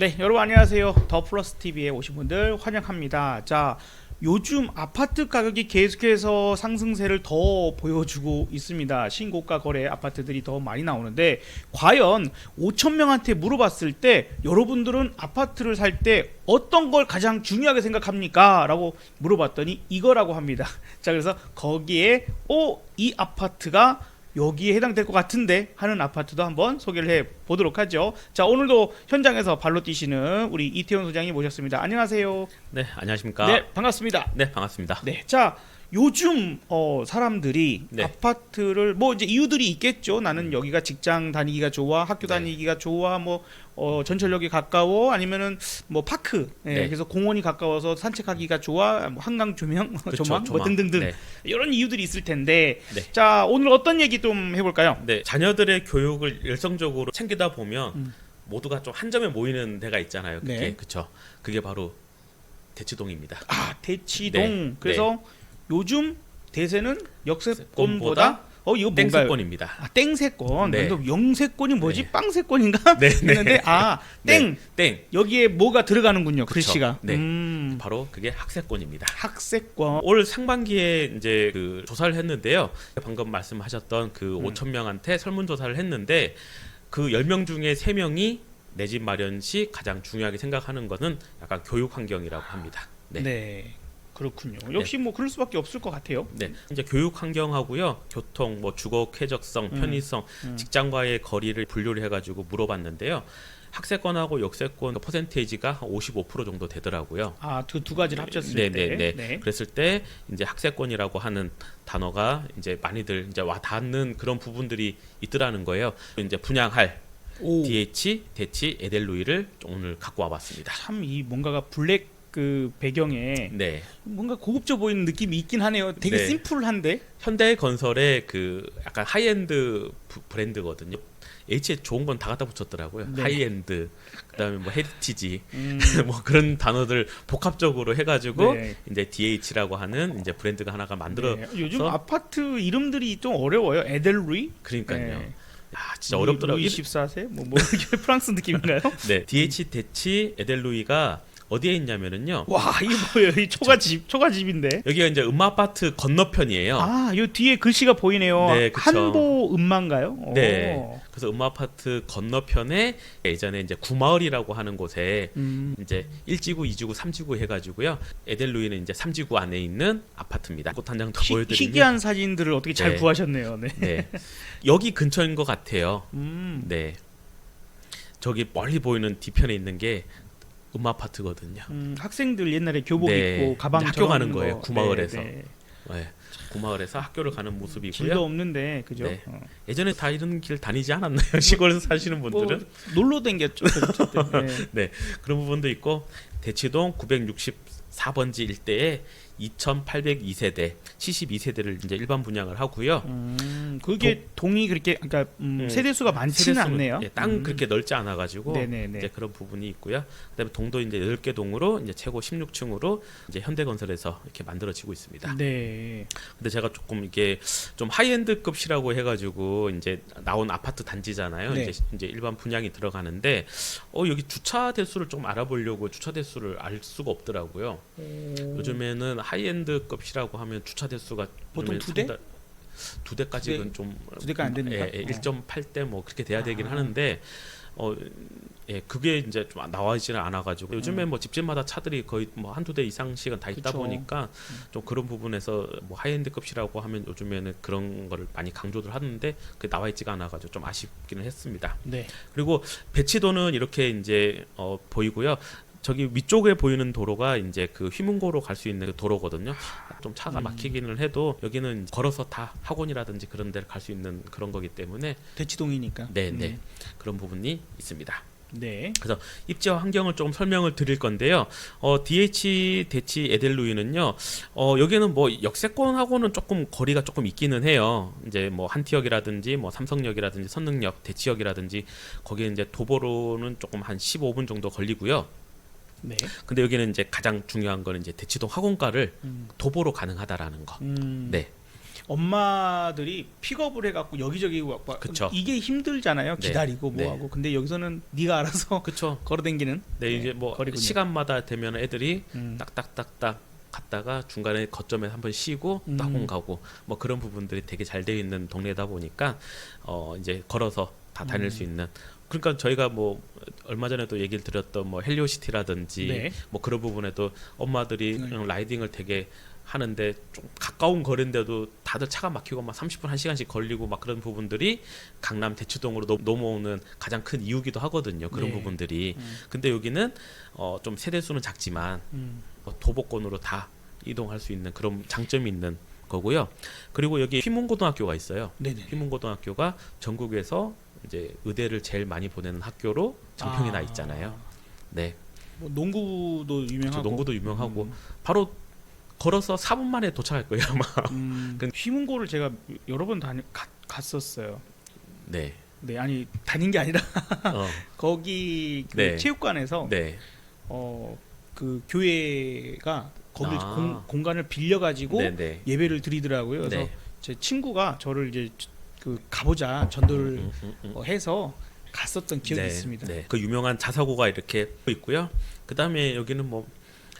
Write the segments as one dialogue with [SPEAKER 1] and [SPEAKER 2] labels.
[SPEAKER 1] 네, 여러분 안녕하세요. 더 플러스 TV에 오신 분들 환영합니다. 자, 요즘 아파트 가격이 계속해서 상승세를 더 보여주고 있습니다. 신고가 거래 아파트들이 더 많이 나오는데 과연 5천 명한테 물어봤을 때 여러분들은 아파트를 살 때 어떤 걸 가장 중요하게 생각합니까? 라고 물어봤더니 이거라고 합니다. 자, 그래서 거기에 어, 이 아파트가 여기에 해당될 것 같은데 하는 아파트도 한번 소개를 해 보도록 하죠. 자 오늘도 현장에서 발로 뛰시는 우리 이태원 소장님 모셨습니다. 안녕하세요.
[SPEAKER 2] 네, 안녕하십니까?
[SPEAKER 1] 네 반갑습니다.
[SPEAKER 2] 네, 반갑습니다.
[SPEAKER 1] 네, 자 요즘 어, 사람들이
[SPEAKER 2] 네.
[SPEAKER 1] 아파트를 뭐 이제 이유들이 있겠죠. 나는 여기가 직장 다니기가 좋아, 학교
[SPEAKER 2] 네.
[SPEAKER 1] 다니기가 좋아, 뭐 어, 전철역이 가까워, 아니면은 뭐 파크, 예,
[SPEAKER 2] 네.
[SPEAKER 1] 그래서 공원이 가까워서 산책하기가 좋아, 뭐 한강 조명,
[SPEAKER 2] 그쵸,
[SPEAKER 1] 조망, 뭐
[SPEAKER 2] 조망.
[SPEAKER 1] 등등등
[SPEAKER 2] 네.
[SPEAKER 1] 이런 이유들이 있을 텐데,
[SPEAKER 2] 네.
[SPEAKER 1] 자 오늘 어떤 얘기 좀 해볼까요?
[SPEAKER 2] 네, 자녀들의 교육을 열성적으로 챙 기다 보면
[SPEAKER 1] 음.
[SPEAKER 2] 모두가 좀 한 점에 모이는 데가 있잖아요. 그게
[SPEAKER 1] 네.
[SPEAKER 2] 그쵸? 그게 바로 대치동입니다.
[SPEAKER 1] 아 대치동.
[SPEAKER 2] 네,
[SPEAKER 1] 그래서 요즘 대세는 역세권보다 어 이거 뭔가요?
[SPEAKER 2] 땡스권입니다.
[SPEAKER 1] 아 땡세권.
[SPEAKER 2] 네.
[SPEAKER 1] 영세권이 뭐지?
[SPEAKER 2] 네.
[SPEAKER 1] 빵세권인가?
[SPEAKER 2] 네, 네.
[SPEAKER 1] 했는데 아 땡.
[SPEAKER 2] 네, 땡.
[SPEAKER 1] 여기에 뭐가 들어가는군요.
[SPEAKER 2] 그쵸.
[SPEAKER 1] 글씨가.
[SPEAKER 2] 네.
[SPEAKER 1] 음,
[SPEAKER 2] 바로 그게 학세권입니다.
[SPEAKER 1] 학세권.
[SPEAKER 2] 올 상반기에 이제 그 조사를 했는데요. 방금 말씀하셨던 그
[SPEAKER 1] 음.
[SPEAKER 2] 5천 명한테 설문 조사를 했는데 그 10명 중에 3명이 내 집 마련 시 가장 중요하게 생각하는 것은 약간 교육 환경이라고 합니다.
[SPEAKER 1] 네.
[SPEAKER 2] 네.
[SPEAKER 1] 그렇군요. 역시 뭐 그럴 수밖에 없을 것 같아요.
[SPEAKER 2] 네, 이제 교육 환경하고요, 교통, 뭐 주거 쾌적성,
[SPEAKER 1] 음.
[SPEAKER 2] 편의성,
[SPEAKER 1] 음.
[SPEAKER 2] 직장과의 거리를 분류를 해가지고 물어봤는데요. 학세권하고 역세권 퍼센테이지가 한55% 정도 되더라고요.
[SPEAKER 1] 아, 그두 가지를 합쳤을
[SPEAKER 2] 네,
[SPEAKER 1] 때.
[SPEAKER 2] 네, 네. 그랬을 때 이제 학세권이라고 하는 단어가 이제 많이들 이제 와 닿는 그런 부분들이 있더라는 거예요. 이제 분양할
[SPEAKER 1] 오.
[SPEAKER 2] DH, 대치, 에델루이를 오늘 갖고 와봤습니다.
[SPEAKER 1] 참 이 뭔가가 블랙 그 배경에
[SPEAKER 2] 네,
[SPEAKER 1] 뭔가 고급져 보이는 느낌이 있긴 하네요. 되게
[SPEAKER 2] 네.
[SPEAKER 1] 심플한데.
[SPEAKER 2] 현대 건설의 그 약간 하이엔드 부- 브랜드거든요. H에 좋은 건 다 갖다 붙였더라고요.
[SPEAKER 1] 네.
[SPEAKER 2] 하이엔드, 그다음에 뭐 헤리티지,
[SPEAKER 1] 음,
[SPEAKER 2] 뭐 그런 단어들 복합적으로 해가지고
[SPEAKER 1] 네.
[SPEAKER 2] 이제 DH라고 하는 이제 브랜드가 하나가 만들어.
[SPEAKER 1] 네. 요즘
[SPEAKER 2] 서-
[SPEAKER 1] 아파트 이름들이 좀 어려워요. 에델루이.
[SPEAKER 2] 그러니까요.
[SPEAKER 1] 네.
[SPEAKER 2] 아 진짜 어렵더라고요.
[SPEAKER 1] 루이 14세 뭐, 뭐 이게 프랑스 느낌인가요?
[SPEAKER 2] 네, DH 대치 에델루이가 어디에 있냐면은요.
[SPEAKER 1] 와 이게 뭐예요? 이 초가집 초가집인데.
[SPEAKER 2] 여기가 이제 음마 아파트 건너편이에요.
[SPEAKER 1] 아, 요 뒤에 글씨가 보이네요.
[SPEAKER 2] 네, 그쵸.
[SPEAKER 1] 한보 음마인가요? 오.
[SPEAKER 2] 네. 그래서 음마 아파트 건너편에 예전에 이제 구마을이라고 하는 곳에
[SPEAKER 1] 음,
[SPEAKER 2] 이제 1지구, 2지구, 3지구 해가지고요. 에델루이는 이제 3지구 안에 있는 아파트입니다. 꽃 한 장더
[SPEAKER 1] 희,
[SPEAKER 2] 보여드리면
[SPEAKER 1] 희귀한 사진들을 어떻게 잘
[SPEAKER 2] 네.
[SPEAKER 1] 구하셨네요. 네.
[SPEAKER 2] 네. 여기 근처인 것 같아요.
[SPEAKER 1] 음,
[SPEAKER 2] 네. 저기 멀리 보이는 뒤편에 있는 게 음마 아파트거든요.
[SPEAKER 1] 음, 학생들 옛날에 교복
[SPEAKER 2] 네.
[SPEAKER 1] 입고 가방
[SPEAKER 2] 학교 가는 거예요,
[SPEAKER 1] 거.
[SPEAKER 2] 구마을에서.
[SPEAKER 1] 네, 네.
[SPEAKER 2] 네. 구마을에서 학교를 가는
[SPEAKER 1] 길도
[SPEAKER 2] 모습이고요.
[SPEAKER 1] 없는데 그죠?
[SPEAKER 2] 네.
[SPEAKER 1] 어.
[SPEAKER 2] 예전에 다 이런 길 다니지 않았나요? 시골에서 사시는
[SPEAKER 1] 뭐
[SPEAKER 2] 분들은
[SPEAKER 1] 놀러 댕겼죠. 어쨌든. 네.
[SPEAKER 2] 그런 부분도 있고 대치동 964번지 일대에 2,802세대, 72세대를 이제 일반 분양을 하고요.
[SPEAKER 1] 음, 그게 동 이 그렇게 그러니까 음,
[SPEAKER 2] 음,
[SPEAKER 1] 세대 수가 많지는
[SPEAKER 2] 세대수는-
[SPEAKER 1] 않네요.
[SPEAKER 2] 예, 땅
[SPEAKER 1] 음.
[SPEAKER 2] 그렇게 넓지 않아 가지고
[SPEAKER 1] 네네네.
[SPEAKER 2] 이제 그런 부분이 있고요. 그다음에 동도 이제 10개 동으로 이제 최고 16층으로 이제 현대건설에서 이렇게 만들어지고 있습니다.
[SPEAKER 1] 네.
[SPEAKER 2] 근데 제가 조금 이게 좀 하이엔드급이라고 해 가지고 이제 나온 아파트 단지잖아요.
[SPEAKER 1] 네.
[SPEAKER 2] 이제 이제 일반 분양이 들어가는데 어 여기 주차 대수를 좀 알아보려고 주차 대수를 알 수가 없더라고요. 요즘에는 하이엔드급이라고 하면 주차 대수가
[SPEAKER 1] 보통 두 대?
[SPEAKER 2] 두 대까지는
[SPEAKER 1] 좀두 대가 안 됩니까?
[SPEAKER 2] 예, 예,
[SPEAKER 1] 어.
[SPEAKER 2] 1.8대 뭐 그렇게 돼야 되긴
[SPEAKER 1] 아.
[SPEAKER 2] 하는데 어 예, 그게 이제 좀 나와지는 않아가지고 요즘에
[SPEAKER 1] 음.
[SPEAKER 2] 뭐 집집마다 차들이 거의 뭐 한두 대 이상씩은 다 있다
[SPEAKER 1] 그쵸.
[SPEAKER 2] 보니까 좀 그런 부분에서 뭐 하이엔드급이라고 하면 요즘에는 그런 거를 많이 강조를 하는데 그게 나와 있지가 않아가지고 좀 아쉽기는 했습니다.
[SPEAKER 1] 네.
[SPEAKER 2] 그리고 배치도는 이렇게 이제 어, 보이고요. 저기 위쪽에 보이는 도로가 이제 그 휘문고로 갈 수 있는 그 도로거든요. 좀 차가
[SPEAKER 1] 음.
[SPEAKER 2] 막히기는 해도 여기는 걸어서 다 학원이라든지 그런 데를 갈 수 있는 그런 거기 때문에
[SPEAKER 1] 대치동이니까.
[SPEAKER 2] 네, 네.
[SPEAKER 1] 음.
[SPEAKER 2] 그런 부분이 있습니다.
[SPEAKER 1] 네.
[SPEAKER 2] 입지와 환경을 조금 설명을 드릴 건데요. 어, DH 대치 에델루이는요. 어, 여기는 뭐 역세권하고는 조금 거리가 조금 있기는 해요. 이제 뭐 한티역이라든지 뭐 삼성역이라든지 선릉역, 대치역이라든지 거기에 이제 도보로는 조금 한 15분 정도 걸리고요.
[SPEAKER 1] 네.
[SPEAKER 2] 근데 여기는 이제 가장 중요한 거는 이제 대치동 학원가를
[SPEAKER 1] 음.
[SPEAKER 2] 도보로 가능하다라는 거.
[SPEAKER 1] 음.
[SPEAKER 2] 네.
[SPEAKER 1] 엄마들이 픽업을 해갖고 여기저기 와- 와-
[SPEAKER 2] 그쵸.
[SPEAKER 1] 이게 힘들잖아요.
[SPEAKER 2] 네.
[SPEAKER 1] 기다리고
[SPEAKER 2] 네.
[SPEAKER 1] 뭐하고. 근데 여기서는 네가 알아서
[SPEAKER 2] 그쵸.
[SPEAKER 1] 걸어댕기는.
[SPEAKER 2] 네, 이제 뭐
[SPEAKER 1] 거리군요.
[SPEAKER 2] 시간마다 되면 애들이
[SPEAKER 1] 음.
[SPEAKER 2] 딱딱딱딱 갔다가 중간에 거점에 한 번 쉬고
[SPEAKER 1] 음.
[SPEAKER 2] 또 학원 가고 뭐 그런 부분들이 되게 잘 되어 있는 동네다 보니까 어 이제 걸어서 다 다닐
[SPEAKER 1] 음.
[SPEAKER 2] 수 있는 그러니까 저희가 뭐 얼마 전에도 얘기를 드렸던 뭐 헬리오시티라든지
[SPEAKER 1] 네.
[SPEAKER 2] 뭐 그런 부분에도 엄마들이
[SPEAKER 1] 네.
[SPEAKER 2] 라이딩을 되게 하는데 좀 가까운 거리인데도 다들 차가 막히고 막 30분 1시간씩 걸리고 막 그런 부분들이 강남 대치동으로 넘- 넘어오는 가장 큰 이유기도 하거든요. 그런
[SPEAKER 1] 네.
[SPEAKER 2] 부분들이.
[SPEAKER 1] 음.
[SPEAKER 2] 근데 여기는 어 좀 세대 수는 작지만
[SPEAKER 1] 음.
[SPEAKER 2] 뭐 도보권으로 다 이동할 수 있는 그런 장점이 있는 거고요. 그리고 여기 휘문고등학교가 있어요. 휘문고등학교가 전국에서 이제 의대를 제일 많이 보내는 학교로 정평이
[SPEAKER 1] 아.
[SPEAKER 2] 나 있잖아요. 네,
[SPEAKER 1] 뭐 농구도 유명하고.
[SPEAKER 2] 저 농구도 유명하고
[SPEAKER 1] 음.
[SPEAKER 2] 바로 걸어서 4분 만에 도착할 거예요 아마.
[SPEAKER 1] 음,
[SPEAKER 2] 그-
[SPEAKER 1] 휘문고를 제가 여러 번 다니 가, 갔었어요.
[SPEAKER 2] 네,
[SPEAKER 1] 네, 아니 다닌 게 아니라
[SPEAKER 2] 어,
[SPEAKER 1] 거기 그
[SPEAKER 2] 네.
[SPEAKER 1] 체육관에서
[SPEAKER 2] 네,
[SPEAKER 1] 어 그 교회가 거기
[SPEAKER 2] 아.
[SPEAKER 1] 공, 공간을 빌려 가지고
[SPEAKER 2] 네, 네.
[SPEAKER 1] 예배를 드리더라고요. 그래서
[SPEAKER 2] 네.
[SPEAKER 1] 제 친구가 저를 이제 그 가보자 전도를. 어, 해서 갔었던 기억이
[SPEAKER 2] 네,
[SPEAKER 1] 있습니다.
[SPEAKER 2] 네. 그 유명한 자사고가 이렇게 있고요. 그 다음에 여기는 뭐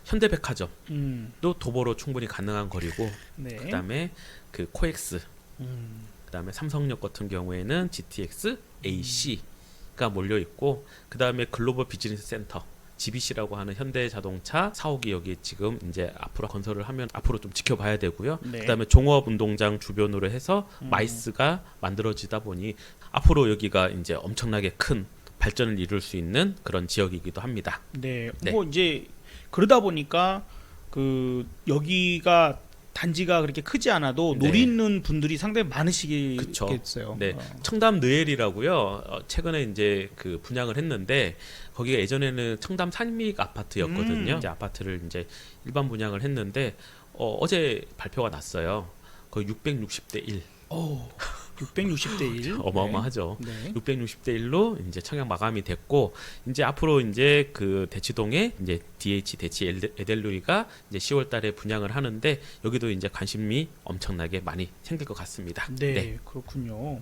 [SPEAKER 2] 현대백화점도
[SPEAKER 1] 음,
[SPEAKER 2] 도보로 충분히 가능한 거리고
[SPEAKER 1] 네.
[SPEAKER 2] 그 다음에 그 코엑스
[SPEAKER 1] 음,
[SPEAKER 2] 그 다음에 삼성역 같은 경우에는 GTX AC가 몰려 있고 그 다음에 글로벌 비즈니스 센터 GBC라고 하는 현대자동차 사옥이 여기 지금 이제 앞으로 건설을 하면 앞으로 좀 지켜봐야 되고요.
[SPEAKER 1] 네.
[SPEAKER 2] 그다음에 종업 운동장 주변으로 해서
[SPEAKER 1] 음.
[SPEAKER 2] 마이스가 만들어지다 보니 앞으로 여기가 이제 엄청나게 큰 발전을 이룰 수 있는 그런 지역이기도 합니다.
[SPEAKER 1] 네.
[SPEAKER 2] 네.
[SPEAKER 1] 뭐 이제 그러다 보니까 그 여기가 단지가 그렇게 크지 않아도
[SPEAKER 2] 네.
[SPEAKER 1] 노리는 분들이 상당히 많으시겠어요.
[SPEAKER 2] 네.
[SPEAKER 1] 어.
[SPEAKER 2] 청담 느엘이라고요. 어, 최근에 이제 그 분양을 했는데 거기가 예전에는 청담 산미익 아파트였거든요.
[SPEAKER 1] 음.
[SPEAKER 2] 이제 아파트를 이제 일반 분양을 했는데 어, 어제 발표가 났어요. 거의 660대 1.
[SPEAKER 1] 오, 660대 1.
[SPEAKER 2] 어마어마하죠.
[SPEAKER 1] 네.
[SPEAKER 2] 660대 1로 이제 청약 마감이 됐고 이제 앞으로 이제 그 대치동에 이제 DH 대치 에델- 에델루이가 이제 10월 달에 분양을 하는데 여기도 이제 관심이 엄청나게 많이 생길 것 같습니다.
[SPEAKER 1] 네, 그렇군요.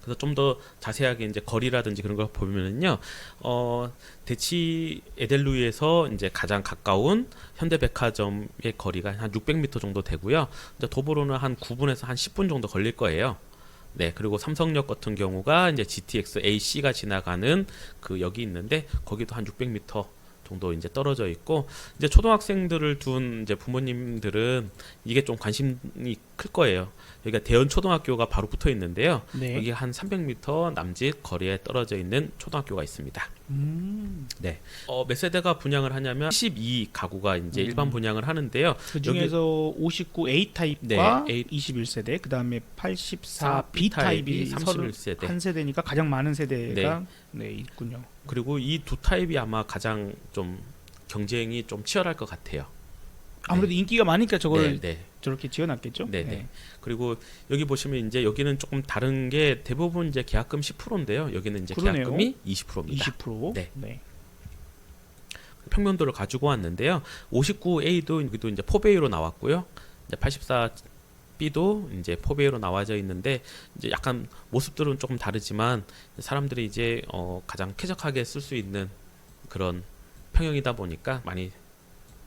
[SPEAKER 2] 그래서 좀 더 자세하게 이제 거리라든지 그런 걸 보면은요, 어, 대치 에델루이에서 이제 가장 가까운 현대백화점의 거리가 한 600m 정도 되고요. 이제 도보로는 한 9분에서 한 10분 정도 걸릴 거예요. 네, 그리고 삼성역 같은 경우가 이제 GTX AC가 지나가는 그 역이 있는데 거기도 한 600m 정도 이제 떨어져 있고 이제 초등학생들을 둔 이제 부모님들은 이게 좀 관심이 클 거예요. 여기가 대연 초등학교가 바로 붙어 있는데요.
[SPEAKER 1] 네.
[SPEAKER 2] 여기 한 300m 남짓 거리에 떨어져 있는 초등학교가 있습니다.
[SPEAKER 1] 음,
[SPEAKER 2] 어, 몇 세대가 분양을 하냐면 12 가구가 이제
[SPEAKER 1] 음.
[SPEAKER 2] 일반 분양을 하는데요.
[SPEAKER 1] 그 중에서 59 A
[SPEAKER 2] 네,
[SPEAKER 1] 타입과
[SPEAKER 2] A-
[SPEAKER 1] 21세대, 그다음에 84 B 타입이
[SPEAKER 2] 타입이
[SPEAKER 1] 31세대
[SPEAKER 2] 31세대.
[SPEAKER 1] 한 세대니까 가장 많은 세대가 네, 있군요.
[SPEAKER 2] 그리고 이 두 타입이 아마 가장 좀 경쟁이 좀 치열할 것 같아요.
[SPEAKER 1] 아무래도 인기가 많으니까 저걸
[SPEAKER 2] 네, 네.
[SPEAKER 1] 저렇게 지어놨겠죠.
[SPEAKER 2] 네, 네. 그리고 여기 보시면 이제 여기는 조금 다른 게 대부분 이제 계약금 10%인데요. 여기는 이제
[SPEAKER 1] 그러네요.
[SPEAKER 2] 계약금이 20%입니다.
[SPEAKER 1] 20%.
[SPEAKER 2] 네.
[SPEAKER 1] 네.
[SPEAKER 2] 평면도를 가지고 왔는데요. 59A도 여기도 이제 포베이로 나왔고요. 이제 84B도 이제 포베이로 나와져 있는데 이제 약간 모습들은 조금 다르지만 사람들이 이제 어 가장 쾌적하게 쓸 수 있는 그런 평형이다 보니까 많이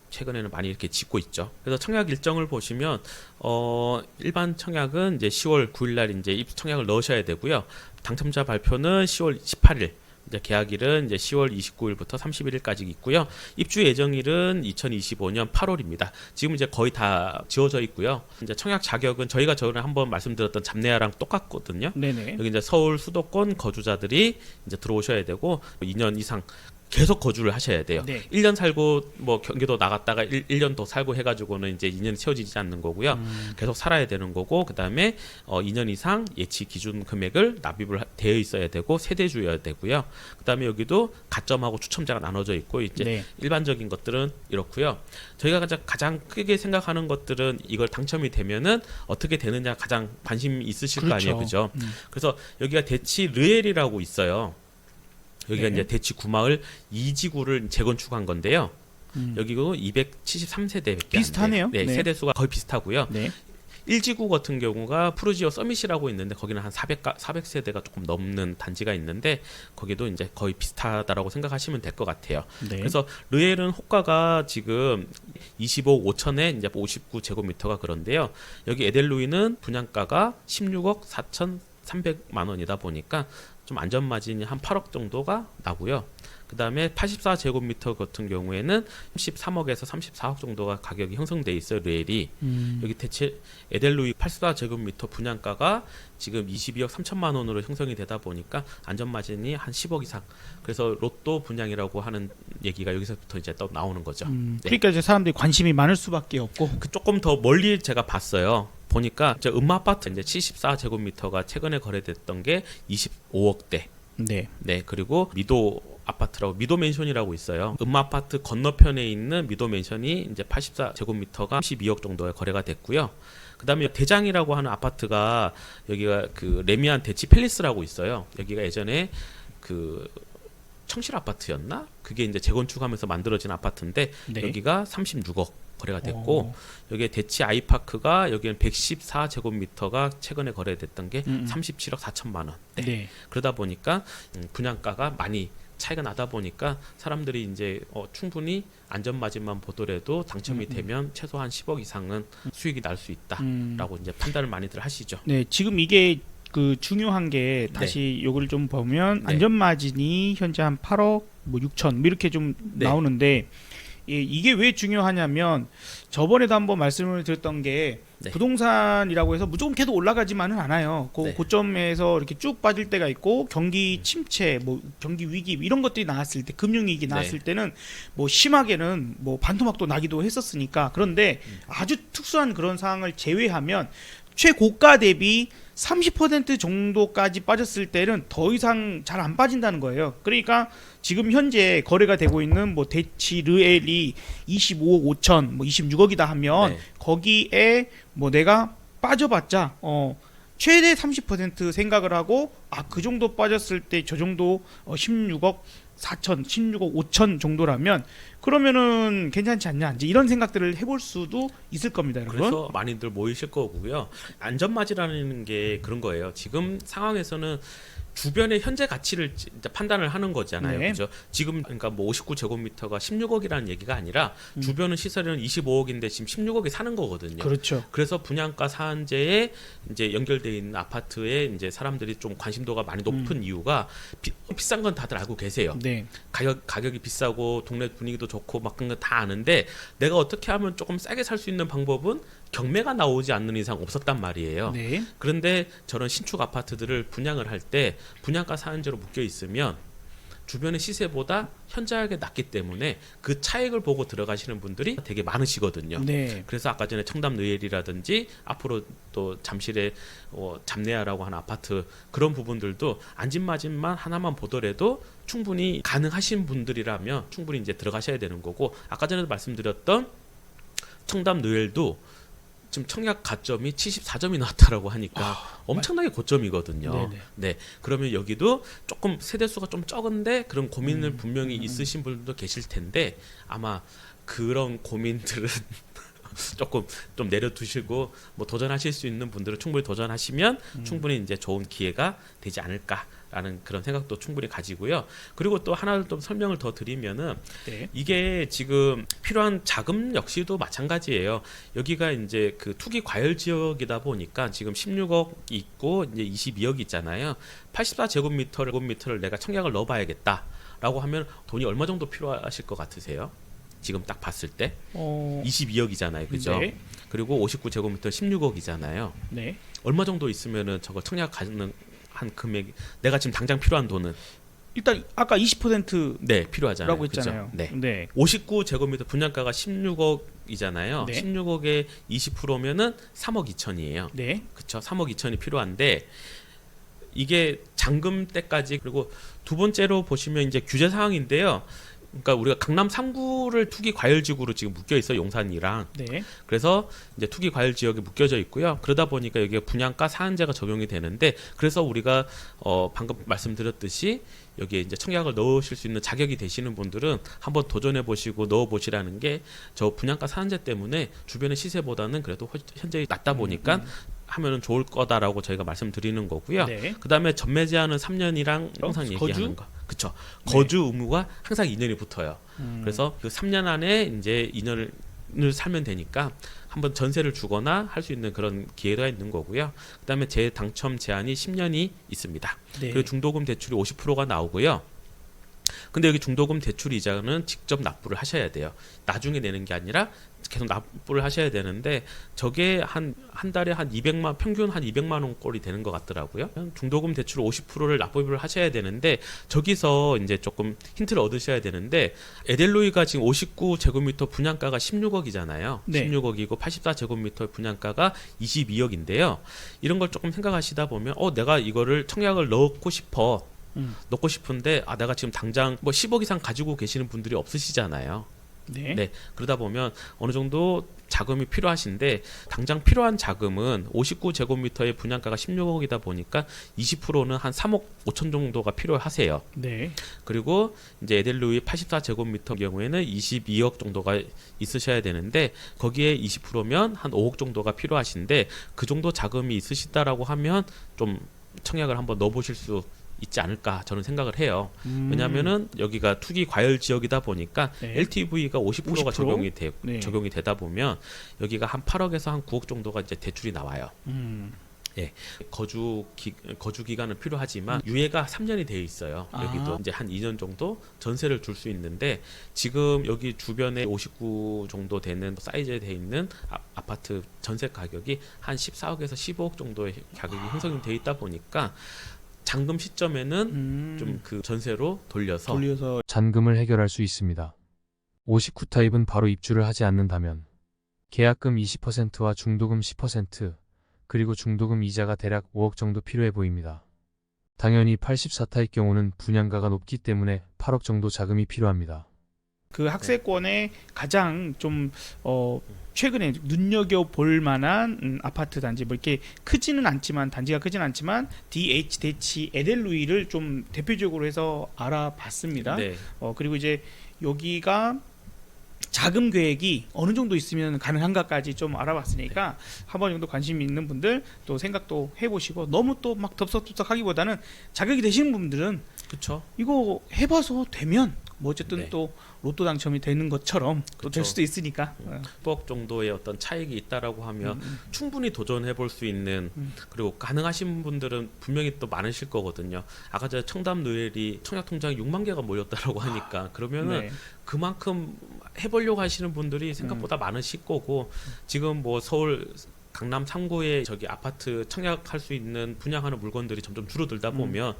[SPEAKER 2] 최근에는 많이 이렇게 짓고 있죠. 그래서 청약 일정을 보시면 어 일반 청약은 이제 10월 9일 날 이제 입 청약을 넣으셔야 되고요. 당첨자 발표는 10월 18일 이제 계약일은 이제 10월 29일부터 31일까지 있고요. 입주 예정일은 2025년 8월입니다. 지금 이제 거의 다 지어져 있고요. 이제 청약 자격은 저희가 전에 한번 말씀드렸던 잡내야랑 똑같거든요.
[SPEAKER 1] 네네.
[SPEAKER 2] 여기 이제 서울 수도권 거주자들이 이제 들어오셔야 되고 2년 이상 계속 거주를 하셔야 돼요.
[SPEAKER 1] 네.
[SPEAKER 2] 1년 살고 뭐 경기도 나갔다가 1, 1년 더 살고 해가지고는 이제 2년이 채워지지 않는 거고요.
[SPEAKER 1] 음,
[SPEAKER 2] 계속 살아야 되는 거고 그다음에 어 2년 이상 예치 기준 금액을 납입을 하- 되어 있어야 되고 세대주여야 되고요. 그다음에 여기도 가점하고 추첨자가 나눠져 있고 이제
[SPEAKER 1] 네.
[SPEAKER 2] 일반적인 것들은 이렇고요. 저희가 가장 가장 크게 생각하는 것들은 이걸 당첨이 되면은 어떻게 되느냐 가장 관심 있으실 거 아니에요, 그죠?
[SPEAKER 1] 음.
[SPEAKER 2] 그래서 여기가 대치 르엘이라고 있어요. 여기가
[SPEAKER 1] 네.
[SPEAKER 2] 이제 대치 구마을 2지구를 재건축한 건데요.
[SPEAKER 1] 음.
[SPEAKER 2] 여기도 273세대
[SPEAKER 1] 비슷하네요.
[SPEAKER 2] 네,
[SPEAKER 1] 네.
[SPEAKER 2] 세대 수가 거의 비슷하고요.
[SPEAKER 1] 네.
[SPEAKER 2] 일지구 같은 경우가 푸르지오 서밋이라고 있는데 거기는 한 400, 400세대가 조금 넘는 단지가 있는데 거기도 이제 거의 비슷하다라고 생각하시면 될 것 같아요.
[SPEAKER 1] 네.
[SPEAKER 2] 그래서 르엘은 호가가 지금 25억 5천에 이제 59 제곱미터가 그런데요. 여기 에델루이는 분양가가 16억 4,300만 원이다 보니까 좀 안전 마진이 한 8억 정도가 나고요. 그 다음에 84 제곱미터 같은 경우에는 13억에서 34억 정도가 가격이 형성돼 있어요. 르엘이
[SPEAKER 1] 음,
[SPEAKER 2] 여기 대체 에델루이 84 제곱미터 분양가가 지금 22억 3천만 원으로 형성이 되다 보니까 안전 마진이 한 10억 이상. 그래서 로또 분양이라고 하는 얘기가 여기서부터 이제 또 나오는 거죠.
[SPEAKER 1] 음,
[SPEAKER 2] 네.
[SPEAKER 1] 그러니까 이제 사람들이 관심이 많을 수밖에 없고.
[SPEAKER 2] 그 조금 더 멀리 제가 봤어요. 보니까 저 음마 아파트 이제 74 제곱미터가 최근에 거래됐던 게 25억대.
[SPEAKER 1] 네.
[SPEAKER 2] 네, 그리고 미도 아파트라고 미도 맨션이라고 있어요. 음마 아파트 건너편에 있는 미도 맨션이 이제 84 제곱미터가 32억 정도에 거래가 됐고요. 그다음에 대장이라고 하는 아파트가 여기가 그 레미안 대치 팰리스라고 있어요. 여기가 예전에 그 청실 아파트였나? 그게 이제 재건축하면서 만들어진 아파트인데
[SPEAKER 1] 네.
[SPEAKER 2] 여기가 36억 거래가 됐고
[SPEAKER 1] 어,
[SPEAKER 2] 여기에 대치 아이파크가 여기는 114 제곱미터가 최근에 거래됐던 게
[SPEAKER 1] 음, 음.
[SPEAKER 2] 37억 4천만 원. 네.
[SPEAKER 1] 네.
[SPEAKER 2] 그러다 보니까 음, 분양가가 많이 차이가 나다 보니까 사람들이 이제 어, 충분히 안전 마진만 보더라도 당첨이
[SPEAKER 1] 음, 음.
[SPEAKER 2] 되면 최소 한 10억 이상은 수익이 날 수 있다라고
[SPEAKER 1] 음,
[SPEAKER 2] 이제 판단을 많이들 하시죠.
[SPEAKER 1] 네, 지금 이게 그 중요한 게 다시 요걸 좀 보면
[SPEAKER 2] 네.
[SPEAKER 1] 안전 마진이 현재 한 8억 뭐 6천 뭐 이렇게 좀
[SPEAKER 2] 네.
[SPEAKER 1] 나오는데 예, 이게 왜 중요하냐면 저번에도 한번 말씀을 드렸던 게
[SPEAKER 2] 네.
[SPEAKER 1] 부동산이라고 해서 무조건 계속 올라가지만은 않아요. 그
[SPEAKER 2] 네.
[SPEAKER 1] 고점에서 이렇게 쭉 빠질 때가 있고 경기 침체, 뭐 경기 위기 이런 것들이 나왔을 때 금융 위기 나왔을
[SPEAKER 2] 네.
[SPEAKER 1] 때는 뭐 심하게는 뭐 반토막도 나기도 했었으니까 그런데
[SPEAKER 2] 음.
[SPEAKER 1] 아주 특수한 그런 상황을 제외하면 최고가 대비 30% 정도까지 빠졌을 때는 더 이상 잘 안 빠진다는 거예요. 그러니까 지금 현재 거래가 되고 있는 뭐 대치 르엘이 25억 5천, 뭐 26억이다 하면
[SPEAKER 2] 네.
[SPEAKER 1] 거기에 뭐 내가 빠져봤자 어 최대 30% 생각을 하고 아 그 정도 빠졌을 때 저 정도 어 16억 4천, 16억 5천 정도라면 그러면은 괜찮지 않냐 이제 이런 생각들을 해볼 수도 있을 겁니다, 여러분.
[SPEAKER 2] 그래서 많이들 모이실 거고요. 안전마진이라는 게 그런 거예요. 지금 상황에서는 주변의 현재 가치를 진짜 판단을 하는 거잖아요.
[SPEAKER 1] 네.
[SPEAKER 2] 그죠? 지금 그러니까 뭐 59제곱미터가 16억이라는 얘기가 아니라
[SPEAKER 1] 음.
[SPEAKER 2] 주변은 시설은 25억인데 지금 16억에 사는 거거든요.
[SPEAKER 1] 그렇죠.
[SPEAKER 2] 그래서 분양가 사안제에 이제 연결돼 있는 아파트에 이제 사람들이 좀 관심도가 많이 높은 이유가 비, 비싼 건 다들 알고 계세요.
[SPEAKER 1] 네.
[SPEAKER 2] 가격 가격이 비싸고 동네 분위기도 좋고 막 그런 거 다 아는데 내가 어떻게 하면 조금 싸게 살 수 있는 방법은 경매가 나오지 않는 이상 없었단 말이에요.
[SPEAKER 1] 네.
[SPEAKER 2] 그런데 저런 신축 아파트들을 분양을 할 때 분양가 사안제로 묶여 있으면 주변의 시세보다 현저하게 낮기 때문에 그 차익을 보고 들어가시는 분들이 되게 많으시거든요.
[SPEAKER 1] 네.
[SPEAKER 2] 그래서 아까 전에 청담 느엘이라든지 앞으로 또 잠실에 어, 잡내야라고 하는 아파트 그런 부분들도 안진마진만 하나만 보더라도 충분히 가능하신 분들이라면 충분히 이제 들어가셔야 되는 거고 아까 전에도 말씀드렸던 청담 느엘도 지금 청약 가점이 74점이 나왔다라고 하니까 엄청나게 고점이거든요.
[SPEAKER 1] 네네.
[SPEAKER 2] 네, 그러면 여기도 조금 세대 수가 좀 적은데 그런 고민을
[SPEAKER 1] 음,
[SPEAKER 2] 분명히
[SPEAKER 1] 음, 음.
[SPEAKER 2] 있으신 분들도 계실 텐데 아마 그런 고민들은 조금 좀 내려두시고 뭐 도전하실 수 있는 분들은 충분히 도전하시면
[SPEAKER 1] 음.
[SPEAKER 2] 충분히 이제 좋은 기회가 되지 않을까 라는 그런 생각도 충분히 가지고요. 그리고 또 하나 좀 설명을 더 드리면은
[SPEAKER 1] 네.
[SPEAKER 2] 이게 지금 필요한 자금 역시도 마찬가지예요. 여기가 이제 그 투기 과열 지역이다 보니까 지금 16억 있고 이제 22억 있잖아요. 84제곱미터를 제곱미터를 내가 청약을 넣어봐야겠다 라고 하면 돈이 얼마 정도 필요하실 것 같으세요? 지금 딱 봤을 때
[SPEAKER 1] 어,
[SPEAKER 2] 22억이잖아요, 그죠?
[SPEAKER 1] 네.
[SPEAKER 2] 그리고 59제곱미터 16억이잖아요.
[SPEAKER 1] 네.
[SPEAKER 2] 얼마 정도 있으면은 저거 청약 가능 한 금액 내가 지금 당장 필요한 돈은
[SPEAKER 1] 일단 아까 20%라고
[SPEAKER 2] 네 필요하잖아요.
[SPEAKER 1] 했잖아요.
[SPEAKER 2] 네.
[SPEAKER 1] 네.
[SPEAKER 2] 59제곱미터 분양가가 16억이잖아요.
[SPEAKER 1] 네.
[SPEAKER 2] 16억에 20%면은 3억 2천이에요.
[SPEAKER 1] 네.
[SPEAKER 2] 그쵸? 3억 2천이 필요한데 이게 잔금 때까지 그리고 두 번째로 보시면 이제 규제 사항인데요. 그러니까 우리가 강남 3구를 투기 과열 지구로 지금 묶여 있어 요 용산이랑
[SPEAKER 1] 네.
[SPEAKER 2] 그래서 이제 투기 과열 지역에 묶여져 있고요. 그러다 보니까 여기에 분양가 사안제가 적용이 되는데 그래서 우리가 어 방금 말씀드렸듯이 여기에 이제 청약을 넣으실 수 있는 자격이 되시는 분들은 한번 도전해 보시고 넣어 보시라는 게 저 분양가 상한제 때문에 주변의 시세보다는 그래도 훨- 현재 낮다 보니까 하면은 좋을 거다라고 저희가 말씀드리는 거고요.
[SPEAKER 1] 네.
[SPEAKER 2] 그다음에 전매 제한은 3년이랑
[SPEAKER 1] 어?
[SPEAKER 2] 항상
[SPEAKER 1] 거주?
[SPEAKER 2] 얘기하는 거. 그쵸
[SPEAKER 1] 네.
[SPEAKER 2] 거주 의무가 항상 2년이 붙어요.
[SPEAKER 1] 음.
[SPEAKER 2] 그래서 그 3년 안에 이제 2년을 살면 되니까 한번 전세를 주거나 할 수 있는 그런 기회가 있는 거고요. 그다음에 재 당첨 제한이 10년이 있습니다.
[SPEAKER 1] 네.
[SPEAKER 2] 그리고 중도금 대출이 50%가 나오고요. 근데 여기 중도금 대출 이자는 직접 납부를 하셔야 돼요. 나중에 내는 게 아니라 계속 납부를 하셔야 되는데 저게 한 한 달에 한 200만 평균 한 200만 원 꼴이 되는 것 같더라고요. 중도금 대출 50%를 납부를 하셔야 되는데 저기서 이제 조금 힌트를 얻으셔야 되는데 에델로이가 지금 59 제곱미터 분양가가 16억이잖아요.
[SPEAKER 1] 네.
[SPEAKER 2] 16억이고 84 제곱미터 분양가가 22억인데요. 이런 걸 조금 생각하시다 보면 어 내가 이거를 청약을 넣고 싶어.
[SPEAKER 1] 음.
[SPEAKER 2] 넣고 싶은데 아 내가 지금 당장 뭐 10억 이상 가지고 계시는 분들이 없으시잖아요.
[SPEAKER 1] 네.
[SPEAKER 2] 네. 그러다 보면 어느 정도 자금이 필요하신데 당장 필요한 자금은 59제곱미터의 분양가가 16억이다 보니까 20%는 한 3억 5천 정도가 필요하세요.
[SPEAKER 1] 네.
[SPEAKER 2] 그리고 이제 에델루이 84제곱미터 경우에는 22억 정도가 있으셔야 되는데 거기에 20%면 한 5억 정도가 필요하신데 그 정도 자금이 있으시다라고 하면 좀 청약을 한번 넣어보실 수 있지 않을까 저는 생각을 해요.
[SPEAKER 1] 음.
[SPEAKER 2] 왜냐하면은 여기가 투기 과열 지역이다 보니까
[SPEAKER 1] 네.
[SPEAKER 2] LTV가 50%가
[SPEAKER 1] 50%?
[SPEAKER 2] 적용이 돼
[SPEAKER 1] 네.
[SPEAKER 2] 적용이 되다 보면 여기가 한 8억에서 한 9억 정도가 이제 대출이 나와요.
[SPEAKER 1] 음.
[SPEAKER 2] 거주 기, 거주 기간은 필요하지만 유예가 3년이 되어 있어요.
[SPEAKER 1] 아.
[SPEAKER 2] 여기도 이제 한 2년 정도 전세를 줄 수 있는데 지금 여기 주변에 59 정도 되는 사이즈에 돼 있는 아, 아파트 전세 가격이 한 14억에서 15억 정도의 가격이 형성이 돼 있다 보니까 잔금 시점에는
[SPEAKER 1] 음.
[SPEAKER 2] 좀 그 전세로 돌려서
[SPEAKER 1] 돌려서
[SPEAKER 3] 잔금을 해결할 수 있습니다. 59 타입은 바로 입주를 하지 않는다면 계약금 20%와 중도금 10% 그리고 중도금 이자가 대략 5억 정도 필요해 보입니다. 당연히 84 타입 경우는 분양가가 높기 때문에 8억 정도 자금이 필요합니다.
[SPEAKER 1] 그 학세권에 가장 좀 어, 최근에 눈여겨 볼 만한 음, 아파트 단지 뭐 이렇게 크지는 않지만 단지가 크지는 않지만 DH 대치 에델루이를 좀 대표적으로 해서 알아봤습니다.
[SPEAKER 2] 네.
[SPEAKER 1] 어, 그리고 이제 여기가 자금 계획이 어느 정도 있으면 가능한가까지 좀 알아봤으니까 한 번 정도 관심 있는 분들 또 생각도 해보시고 너무 또 막 덥석덥석하기보다는 자격이 되시는 분들은
[SPEAKER 2] 그렇죠.
[SPEAKER 1] 이거 해봐서 되면 뭐 어쨌든
[SPEAKER 2] 네.
[SPEAKER 1] 또 로또 당첨이 되는 것처럼 또 될. 수도 있으니까 어.
[SPEAKER 2] 10억 정도의 어떤 차익이 있다라고 하면
[SPEAKER 1] 음,
[SPEAKER 2] 충분히 도전해 볼 수 있는
[SPEAKER 1] 음.
[SPEAKER 2] 그리고 가능하신 분들은 분명히 또 많으실 거거든요. 아까 저 청담 노엘이 청약 통장에 6만 개가 모였다라고 하니까 그러면은
[SPEAKER 1] 네.
[SPEAKER 2] 그만큼 해보려고 하시는 분들이 생각보다 많으실 거고 지금 뭐 서울 강남 3구에 저기 아파트 청약할 수 있는 분양하는 물건들이 점점 줄어들다
[SPEAKER 1] 음.
[SPEAKER 2] 보면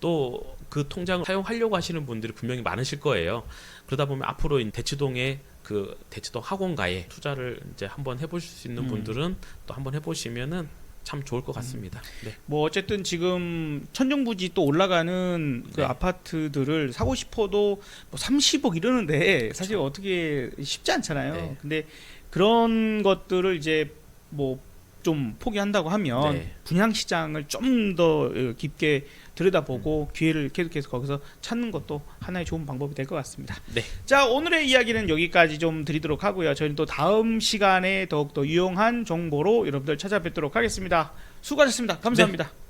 [SPEAKER 2] 또 그 통장을 사용하려고 하시는 분들이 분명히 많으실 거예요. 그러다 보면 앞으로 이 대치동에 그 대치동 학원가에 투자를 이제 한번 해보실 수 있는
[SPEAKER 1] 음.
[SPEAKER 2] 분들은 또 한번 해보시면은 참 좋을 것 같습니다. 네.
[SPEAKER 1] 뭐 어쨌든 지금 천정부지 또 올라가는 그
[SPEAKER 2] 네.
[SPEAKER 1] 아파트들을 사고 싶어도 뭐 30억 이러는데 사실 어떻게 쉽지 않잖아요.
[SPEAKER 2] 네.
[SPEAKER 1] 근데 그런 것들을 이제 뭐 좀 포기한다고 하면
[SPEAKER 2] 네.
[SPEAKER 1] 분양 시장을 좀 더 깊게 들여다보고 기회를 계속해서 거기서 찾는 것도 하나의 좋은 방법이 될 것 같습니다.
[SPEAKER 2] 네.
[SPEAKER 1] 자 오늘의 이야기는 여기까지 좀 드리도록 하고요. 저희는 또 다음 시간에 더욱더 유용한 정보로 여러분들 찾아뵙도록 하겠습니다. 수고하셨습니다. 감사합니다.